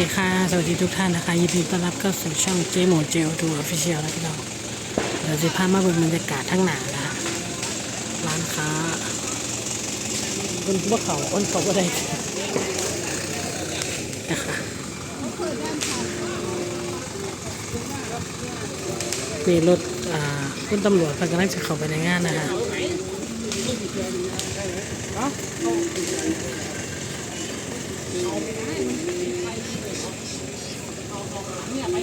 ดีค่ะ สวัสดีทุกท่านนะคะ ยินดีต้อนรับเข้าสู่ช่องเจโมเจลทูออฟฟิเชียลแล้วพี่น้องเดี๋ยวจะพามาเบิ่งบรรยากาศทั้งหนานะคะร้านค้าคนพวกเขาคนเขาก็ได้นะคะมีรถอ่าคุณตำรวจเพิ่นกำลังจะเข้าไปในงานนะคะอู้ อ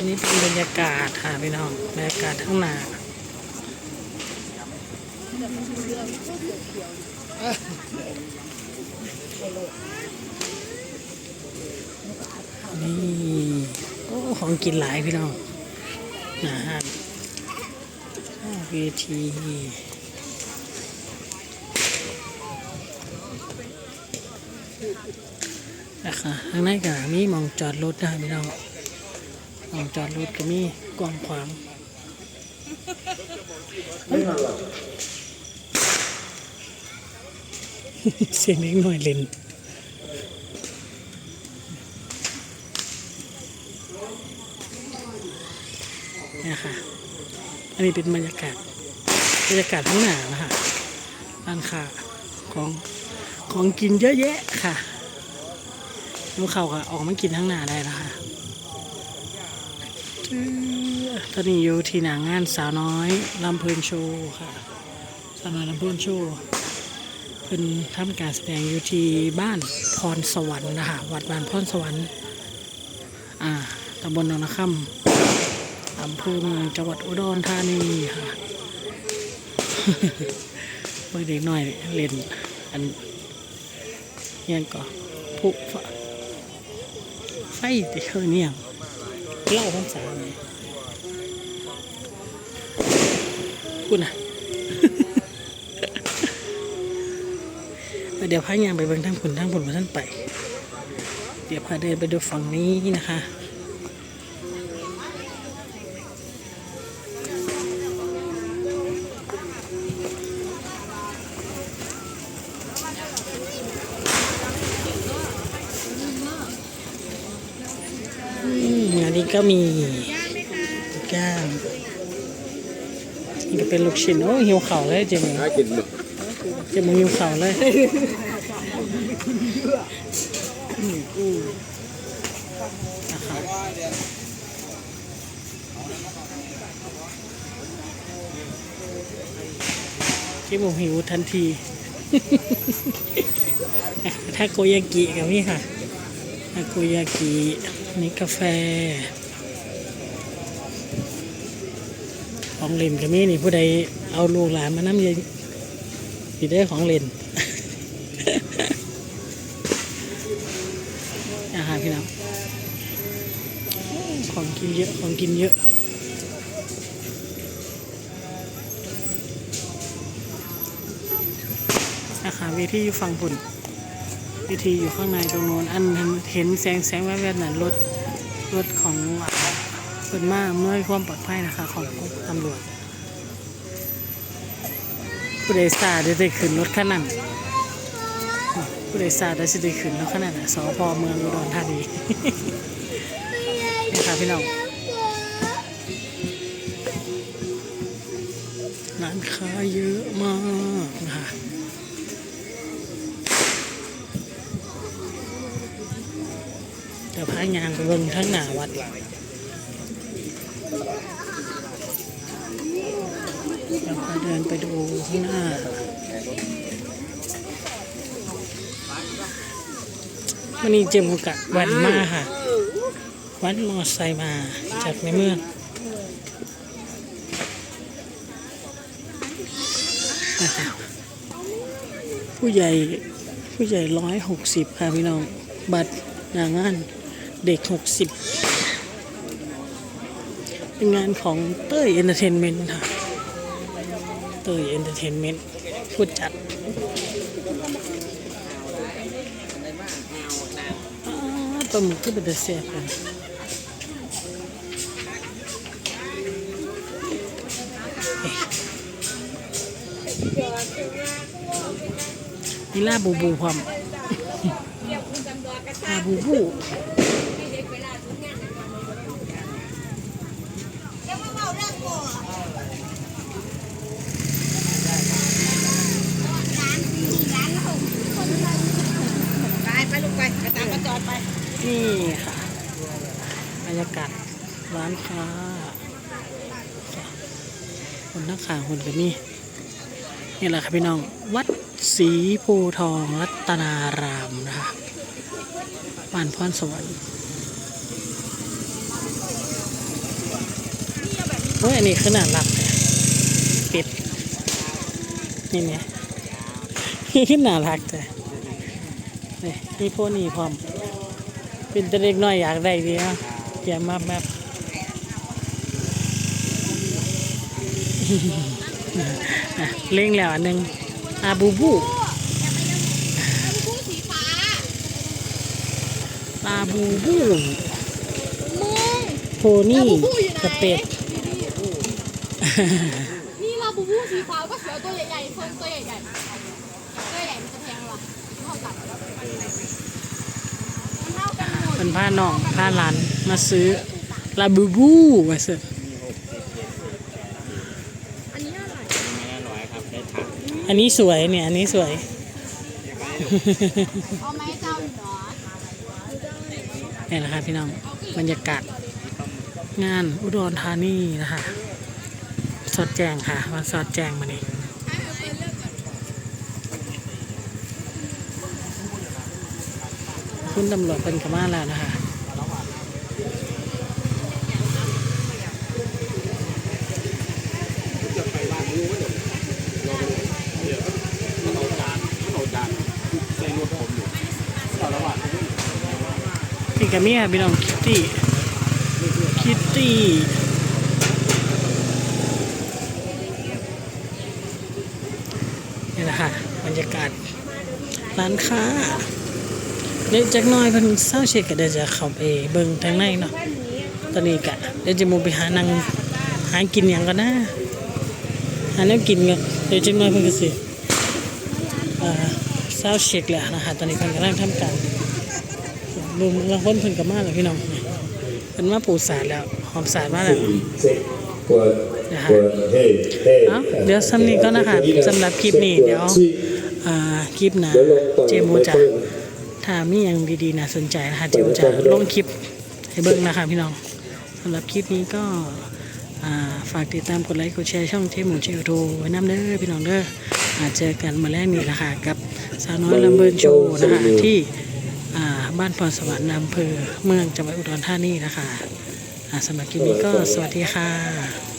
ันนี้เป็นบรรยากาศค่ะพี่น้องบรรยากาศทั้งหนานี่โอ้ของกินหลายพี่น้องอาหารข้าวเวที นะคะข้างในก็มีมองจอดรถได้พี่น้องหองจอดรถก็มีกว้างขวางเสียงเล็กน่อยเล่นนี่ค่ะอันนี้เป็นบรรยากาศบรรยากาศทั้งหนานะคะร้านค้าของ ของกินเยอะแยะค่ะลูกเขาก็ออกมากินทั้งหน้าได้แล้วค่ะตอนนี้อยู่ที่หนางานสาวน้อยลำเพลินโชว์ค่ะสาวน้อยลำเพลินโชว์เป็นทำการแสดงอยู่ที่บ้านพรสวรรค์นะคะวัดบ้านพรสวรรค์อ่าตำบลนนาคำอำเภอเมืองจังหวัดอุดรธานีค่ะเมื่อเด็กน้อยเล่นอัน ยังก็ผุไฟไฟที่เขาเนี่ยเล่าภาษาไงคุณนะเดี๋ยวพายางไปเบิ่งทางผุนทั้งผุนมาท่านไป เดี๋ยวพาเดินไปดูฝั่งนี้นะคะ ก็มีย่างนี่ก็เป็นลูกชิ้นโอ้ยหิวเข่าวเลยเจมึงหากินหมดเจมึงหิวเข่าวเลยนะคะเจมึงหิวทันทีถ้าโกยากิกับนี่ค่ะทาโกยากิ นี่กาแฟ ของเล่นก็มีนี่ผู้ใดเอาลูกหลานมาน้ำเย็นสิได้ของเล่นอาหารพี่น้องของกินเยอะ ของกินเยอะอาหารเวทีอยู่ฝั่งปุ่น วิธีอยู่ข้างในตรงโน้นอันเห็นแสงแสงแวบๆนั่นรถรถของเปิดมากเมื่อความปลอดภัยนะคะ ของตำรวจผู้โดยสารได้ขึ้นรถขนาดผู้โดยสารได้สิได้ขึ้นรถขนาดสพเมืองอุดรธานีนี่ค่ะพี่น้องร้านค้าเยอะมาก ดี๋ยวพายางไปเบิ่งทั้งหน้าวัดเดี๋ยวพาเดินไปดูข้างหน้าวันนี้เจมกุกะวันมาค่ะ วันมอไซค์มาจากในเมืองผู้ใหญ่ผู้ใหญ่ร้อยหกสิบค่ะพี่น้อง บัตรหนางาน เด็กหกสิบเป็นงานของเต้ยเอนเตอร์เทนเมนต์ค่ะ เต้ยเอนเตอร์เทนเมนต์ผู้จัดอ่าปลาหมึกก็เป็นเสียบเลยนี่ลาบูบูพร้อมลาบูบู ไปไปลูกไปไปตามกระจอดไป นี่ค่ะ บรรยากาศร้านค้าคนนักข่าวคนกันนี่นี่แหละค่ะพี่น้อง วัดศรีโพธิ์ทองรัตนารามนะคะบ้านพรสวรรค์โอ้ยอันนี้ขนาดหลักเลยเป็ดนี่ไงขึ้นน่ารักแต่นี่พวกนี้พร้อม เป็นแต่เด็กน้อยอยากได้ดีนะ เกียมาแบบอะเล่งแล้วอันหนึ่งอาบูบูผู้สีฟ้าลาบูบูมึงโพนี่กระเป็ด นี่ลาบูบูสีฟ้าก็เสือตัวใหญ่ๆคนตัวใหญ่ๆตัวใหญ่มันจะแพงหรอเท่ากันมัน เป็นผ้าน้องผ้าหลานมาซื้อลาบูบูมาซื้ออันนี้อะไรอันนี้สวยเนี่ย อันนี้สวยเหมเจ้าหนูเหรอนี่แหละคะพี่น้องบรรยากาศ งานอุดรธานีนะคะ สอดแจงค่ะมาสอดแจงมานี่ คุณตำรวจเป็นกมาแล้วนะคะนี่กับเมียพี่น้องคิตตี้คิตตี้นี่แหละค่ะบรรยากาศร้านค้า เดี๋ยวจักน้อยเพิ่นเศร้าเช็คก็เดี๋ยวจะเข้าไปเบิ่งทางในเนาะตอนนี้กะเดี๋ยวจะมูไปหานังหากินอย่างกันนะหาแนวกินกันเดี๋ยวจักน้อยเพิ่นก็สิอ่าเศร้าเช็คแหละนะคะตอนนี้เพิ่นกำลังทำการลุงลางคนเพิ่นก็มาแล้วพี่น้องเพิ่นมาปูสาดแล้วหอมสาดมาแล้วเอ้าเดี๋ยวสำนี้ก็นะคะสำหรับคลิปนี้เดี๋ยวอ่าคลิปหนะเจมูจะ ถ้ามีอย่างดีๆน่าสนใจนะคะเจมูจะลงคลิปให้เบิ่งนะคะพี่น้องสำหรับคลิปนี้ก็ฝากติดตามกดไลค์กดแชร์ช่องเจมูเจโทไว้น้ำเด้อพี่น้องเด้ออาจเจอกันมาแรกนี้นะคะกับสาวน้อยลำเบิร์นโชว์นะคะที่บ้านพรสวรรค์อำเภอเมืองจังหวัดอุดรธานีนะคะสำหรับคลิปนี้ก็สวัสดีค่ะ